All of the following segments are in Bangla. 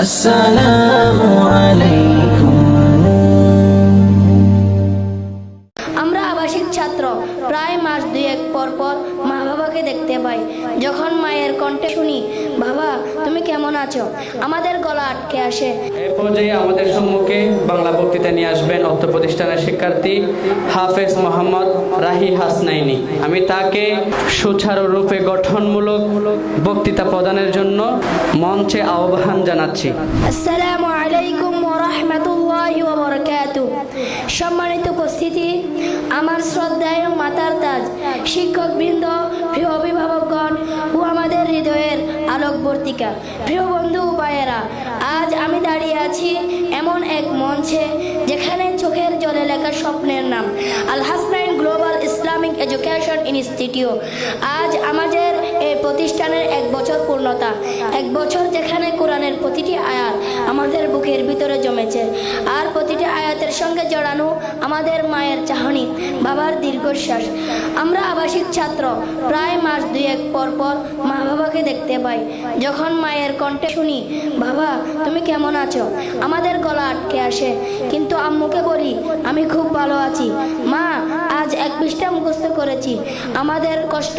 السلام عليكم পাই যখন মায়ের কণ্ঠে শুনি বাবা তুমি কেমন আছো? আমাদের গলা আটকে আসে। এ পর্যায়ে আমাদের সম্মুখে বাংলা বক্তৃতা নিয়ে আসবেন অর্থ প্রতিষ্ঠানের শিক্ষার্থী হাফেজ মোহাম্মদ রাহি হাসনাইনি। আমি তাকে সুচারু রূপে গঠনমূলক বক্তৃতা প্রদানের জন্য মঞ্চে আহ্বান জানাচ্ছি। আসসালামু আলাইকুম ওরহমতুল্লাহ ওবরকাতু সম্মানিত উপস্থিতি আমার শ্রদ্ধায় মাতার তাজ, শিক্ষকবৃন্দ, প্রিয় অভিভাবকগণ ও আমাদের হৃদয়ের আলোকবর্তিকা। প্রিয় বন্ধু উপায়েরা আজ আমি দাঁড়িয়ে আছি এমন এক মঞ্চে যেখানে চোখের জলে লেখা স্বপ্নের নাম, Al Hasnain global Islamic education institute. আজ আমাদের এই প্রতিষ্ঠানের এক বছর পূর্ণতা, এক বছর যেখানে কোরআনের প্রতিটি আয়াত আমাদের বুকের ভিতরে জমেছে। আর প্রতিটি আয়াতের সঙ্গে জড়ানো আমাদের মায়ের চাহনি, বাবার দীর্ঘশ্বাস। আমরা আবাসিক ছাত্র, প্রায় মাস দুয়েক পর পর মা বাবাকে দেখতে পাই। যখন মায়ের কণ্ঠে শুনি, বাবা, তুমি কেমন আছো? আমাদের গলা আটকে আসে। কিন্তু আম্মুকে বলি, আমি খুব ভালো আছি। মা পৃষ্ঠা মুখস্থ করেছি। আমাদের কষ্ট,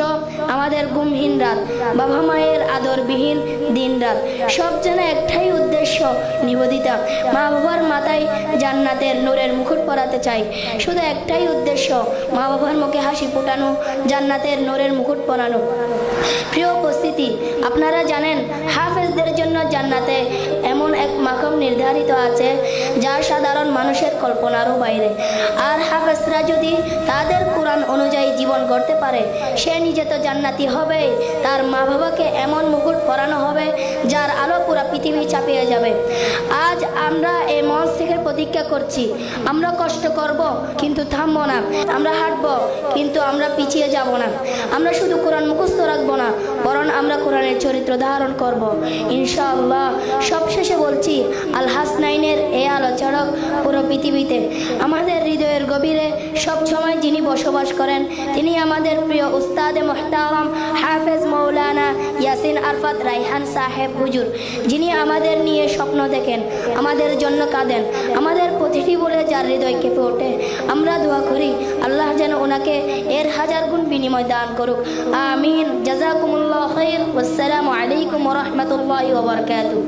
আমাদের গুমহীন রাত, বাবা মায়ের আদরবিহীন দিন রাত, সব যেন একটাই উদ্দেশ্য, নিবেদিতা। মা বাবার মাথায় জান্নাতের নূরের মুকুট পরাতে চাই। শুধু একটাই উদ্দেশ্য মা বাবার মুখে হাসি ফোটানো, জান্নাতের নূরের মুকুট পরানো। প্রিয় উপস্থিতি এক নির্ধারিত আছে যা সাধারণ মানুষের কল্পনারও বাইরে। আর হাফেজরা যদি তাদের কোরআন অনুযায়ী জীবন গড়তে পারে, সে নিজে তো জান্নাতি হবে। তার মা বাবাকে এমন মুকুট পরানো হবে, যার আলো পুরা পৃথিবী চাপিয়ে যাবে। আজ আমরা এই মঞ্চ থেকে প্রতিজ্ঞা করছি, আমরা কষ্ট করব, কিন্তু থামবো না। আমরা হাঁটবো, কিন্তু আমরা পিছিয়ে যাব না। আমরা শুধু কোরআন মুখস্থ রাখব না, বরং আমরা কোরআনের চরিত্র ধারণ করব। ইনশাআল্লাহ। সবশেষে বলছি আল হাসনাইনের এই আলো চড়ক পুরো পৃথিবীতে। আমাদের হৃদয়ের গভীরে সব সময় যিনি বসবাস করেন, তিনি আমাদের প্রিয় উস্তাদে মোহতারাম হাফেজ মৌলানা ইয়াসিন আরফাত রাইহান সাহেব হুজুর, যিনি আমাদের নিয়ে স্বপ্ন দেখেন, আমাদের জন্য কাঁদেন, আমাদের প্রতিটি বলে যার হৃদয় কেঁপে ওঠে। আমরা দোয়া করি, আল্লাহ যেন ওনাকে এর হাজার গুণ বিনিময় দান করুক। আমিন। জাজাকুমুল্লাহ খৈর আসসালামু আলাইকুম রহমতুল্লাহ ওবরকাতু